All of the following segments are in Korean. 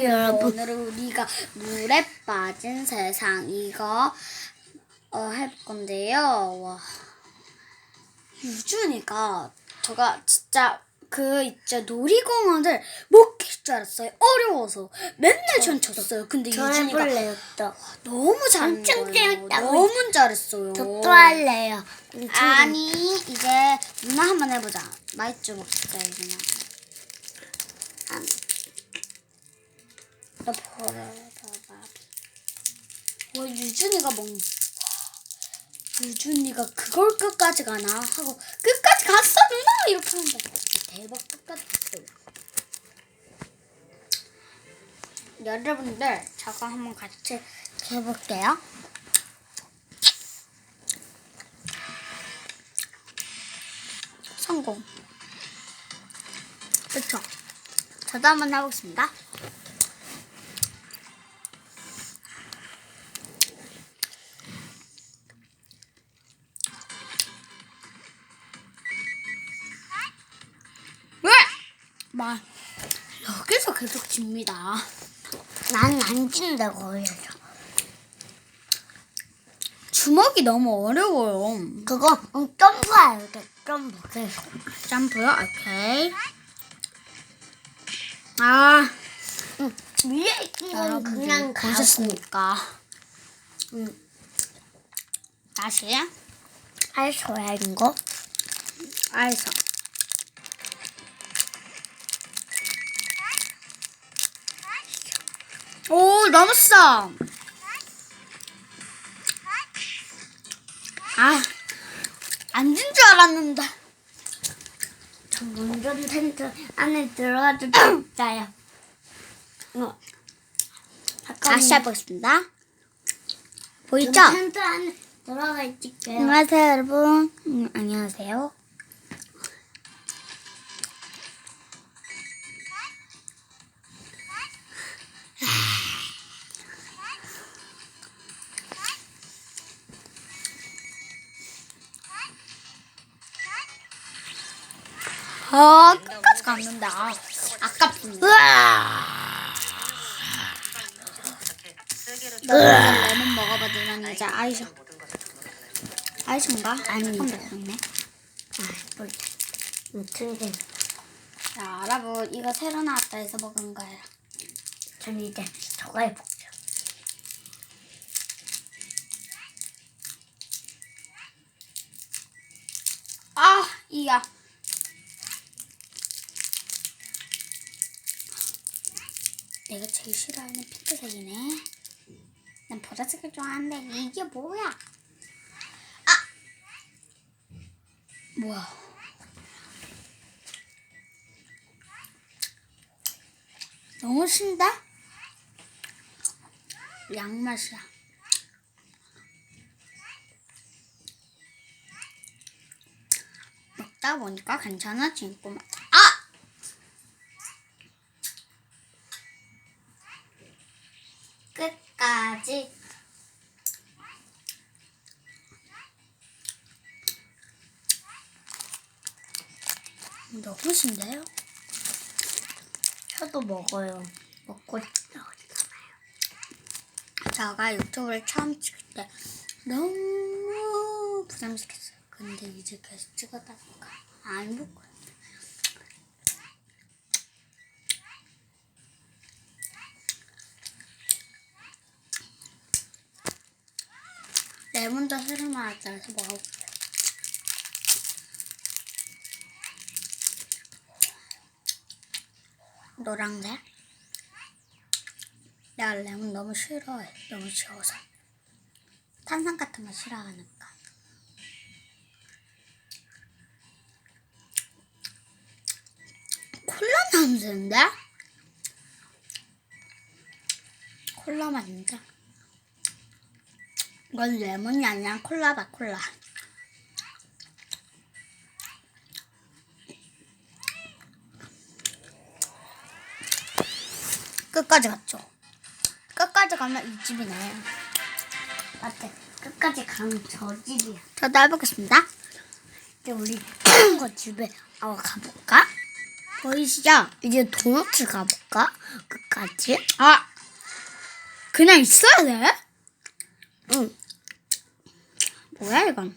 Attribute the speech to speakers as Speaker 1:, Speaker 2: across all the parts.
Speaker 1: 여러분.
Speaker 2: 오늘은 우리가 물에 빠진 세상 이거 어, 할 건데요. 와. 유준이가 제가 진짜 그 있죠 놀이공원을 못 갈 줄 알았어요. 어려워서 맨날 전 쳤어요. 근데
Speaker 1: 저
Speaker 2: 유준이가
Speaker 1: 해볼래요, 또.
Speaker 2: 너무 잘한
Speaker 1: 엄청
Speaker 2: 거예요.
Speaker 1: 재밌다고.
Speaker 2: 너무 잘했어요.
Speaker 1: 저 또 할래요. 엄청
Speaker 2: 아니 이제 누나 한번 해보자. 맛있죠 먹자 유준 아. 아. 너 버려봐. 와 유준이가 먹. 유준이가 그걸 끝까지 가나 하고 끝까지 갔어 누나 이렇게 한다. 대박 끝까지 갔어요. 여러분들 저거 한번 같이 해볼게요. 성공. 그쵸? 저도 한번 해보겠습니다. 막 여기서 계속 집니다.
Speaker 1: 난안 진다고 그래서.
Speaker 2: 주먹이 너무 어려워요.
Speaker 1: 그거 응, 점프해요. 이렇게 점프 계속.
Speaker 2: 점프요? 오케이. 아,
Speaker 1: 응. 위에 있는 건 그냥 가고.
Speaker 2: 보셨습니까?
Speaker 1: 응.
Speaker 2: 다시
Speaker 1: 알소야 이거.
Speaker 2: 알서. 오, 넘었어. 아, 앉은 줄 알았는데.
Speaker 1: 저 운전 텐트 안에 들어가도 진짜요. 어.
Speaker 2: 다시 해보겠습니다. 보이죠?
Speaker 1: 텐트 안에 들어가 있을게요.
Speaker 2: 안녕하세요, 여러분. 음, 안녕하세요. 아, 끝까지 갔는데, 아, 아깝습니다. 너 레몬 먹어봐, 누나는 이제 아이셔. 아이셔인가?
Speaker 1: 아니.
Speaker 2: 처음 먹네.
Speaker 1: 아, 몰라. 무튼
Speaker 2: 자, 여러분, 이거 새로 나왔다 해서 먹은 거예요.
Speaker 1: 전 이제 저거 해볼게요.
Speaker 2: 아, 이야. 내가 제일 싫어하는 핑크색이네. 난 보라색을 좋아하는데 이게 뭐야? 아, 뭐야? 너무 신다? 양맛이야. 먹다 보니까 괜찮아지구만. 끝까지. 너무 신데요?
Speaker 1: 저도 먹어요. 먹고 싶다.
Speaker 2: 제가 유튜브를 처음 찍을 때 너무 부담스럽겠어요. 근데 이제 계속 찍어다 보니까 안 먹고요. 레몬도 새로 나왔다 해서 먹어볼게요. 노랑색? 내가 레몬 너무 싫어해. 너무 싫어서. 탄산 같은 거 싫어하니까. 콜라 냄새인데? 콜라 맛인데? 이건 레몬이 아니라 콜라다, 콜라. 끝까지 갔죠. 끝까지 가면 이 집이네.
Speaker 1: 맞대. 끝까지 가면 저 집이야.
Speaker 2: 저도 해보겠습니다.
Speaker 1: 이제 우리 친구 집에 어, 가볼까?
Speaker 2: 보이시죠?
Speaker 1: 이제 도넛 가볼까? 끝까지.
Speaker 2: 아 그냥 있어야 돼?
Speaker 1: 응.
Speaker 2: 뭐야 이건?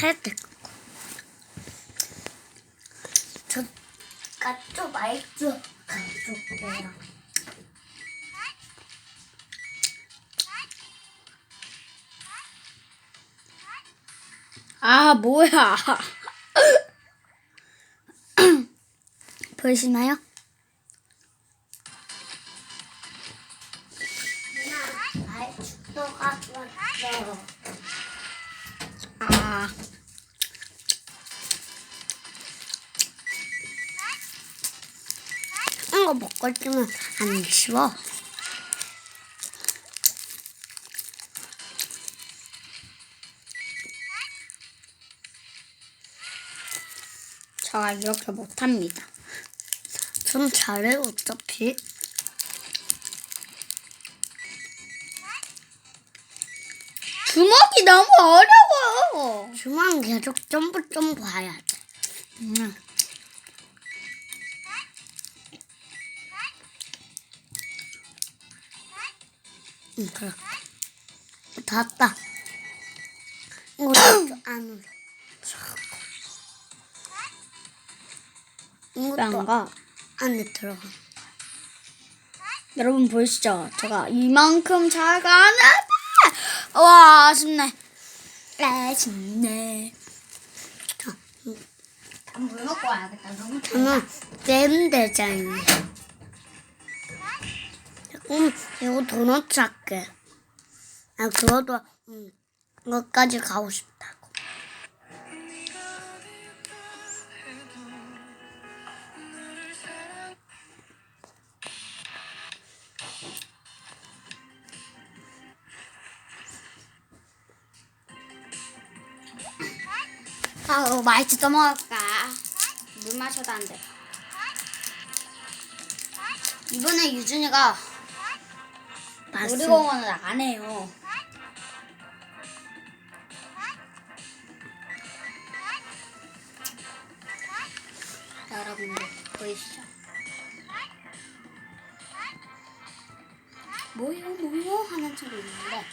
Speaker 1: 할 때. 저 까쪼 말죠. 가족이랑.
Speaker 2: 아 뭐야? 보이시나요?
Speaker 1: 있으면 안 쉬워.
Speaker 2: 제가 이렇게 못합니다.
Speaker 1: 전 잘해 어차피.
Speaker 2: 주먹이 너무 어려워요.
Speaker 1: 주만 계속 점프 점프 해야 돼.
Speaker 2: 음.
Speaker 1: 응 다 왔다. 이거 좀 안으로. 이것도 안에 들어가.
Speaker 2: 여러분 보이시죠? 제가 이만큼 잘 가는데 와 아쉽네. 아쉽네.
Speaker 1: 자,
Speaker 2: 물 먹고 와야겠다. 너무
Speaker 1: 저는 잼 대장이에요. 음, 이거 도넛 할게. 아, 그것도, 음, 이거까지 가고 싶다고.
Speaker 2: 아우 맛있지 또 먹을까? 물 마셔도 안 돼. 이번에 유준이가
Speaker 1: 맛있어.
Speaker 2: 놀이공원을 안 해요. 여러분들 보이시죠? 뭐요 뭐요 하는 친구 있는데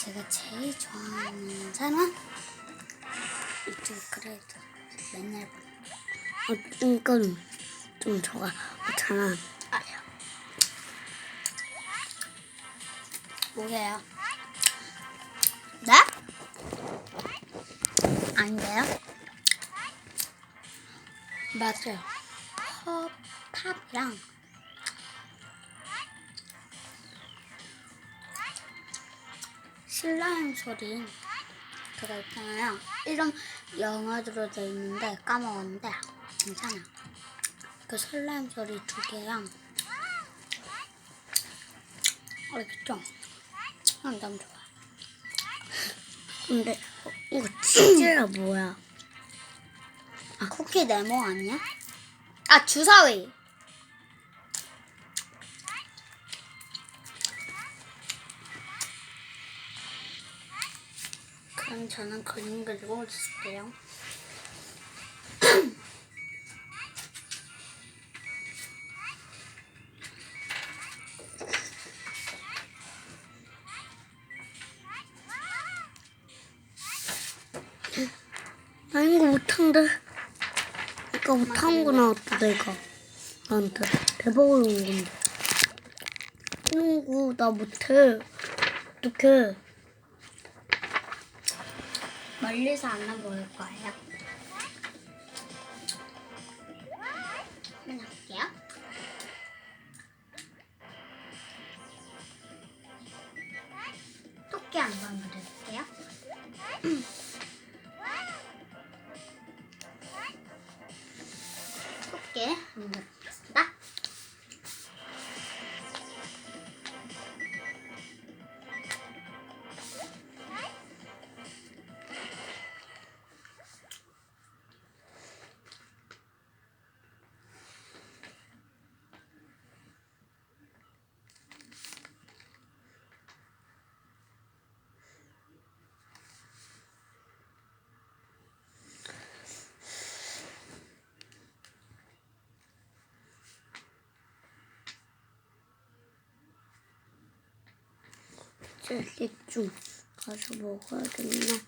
Speaker 2: 제가 제일 좋아하는 사람은 이쪽 그래도 맨날
Speaker 1: 어, 이건 좀 저가 잘한
Speaker 2: 아 뭐예요?
Speaker 1: 네? 안 돼요?
Speaker 2: 맞아요. 팝, 팝이랑 슬라임 소리 그거 있잖아요. 이름 영어로 돼 있는데 까먹었는데 괜찮아. 그 슬라임 소리 두 개랑 알겠죠? 아, 너무 좋아.
Speaker 1: 근데 어, 이거 치즈가 뭐야?
Speaker 2: 아 쿠키 네모 아니야? 아 주사위. 그럼 저는 그림 그리고 있을게요.
Speaker 1: 나 이거 못한대. 이거 못한 거 나왔다, 내가. 나한테. 대박으로 온 건데. 이런 거 나 못해. 어떡해.
Speaker 2: 멀리서 안 보일 거예요. 할게요. 토끼 한번 그려볼게요. 토끼
Speaker 1: 젤리좀 가서 먹어야겠나?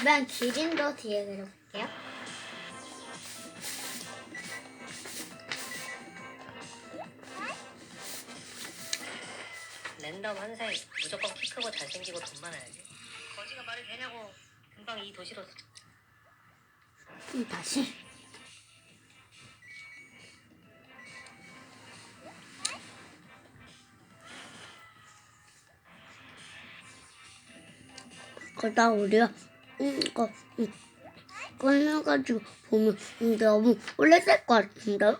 Speaker 2: 이번 기린도 뒤에 그려볼게요.
Speaker 3: 랜덤 한사에 무조건 키 크고 잘생기고 돈 많아야지. 거지가 말이 되냐고. 금방 이 도시로
Speaker 1: 음, 다시. 그러다 우리가 음, 이거 음, 꺼내가지고 보면 음, 너무 오래 될것 같은데?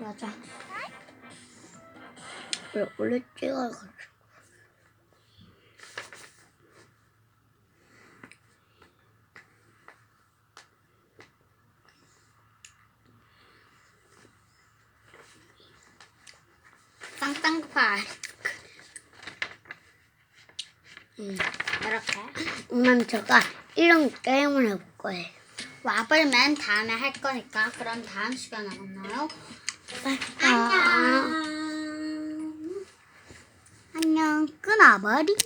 Speaker 2: 맞아.
Speaker 1: 오래 찍어가
Speaker 2: 쌍쌍파
Speaker 1: 음.
Speaker 2: 이렇게.
Speaker 1: 엄마는 제가 이런 게임을 해볼 거예요.
Speaker 2: 와블 맨 다음에 할 거니까 그럼 다음 시간에 만나요.
Speaker 1: 안녕.
Speaker 2: 안녕. 끊어버리.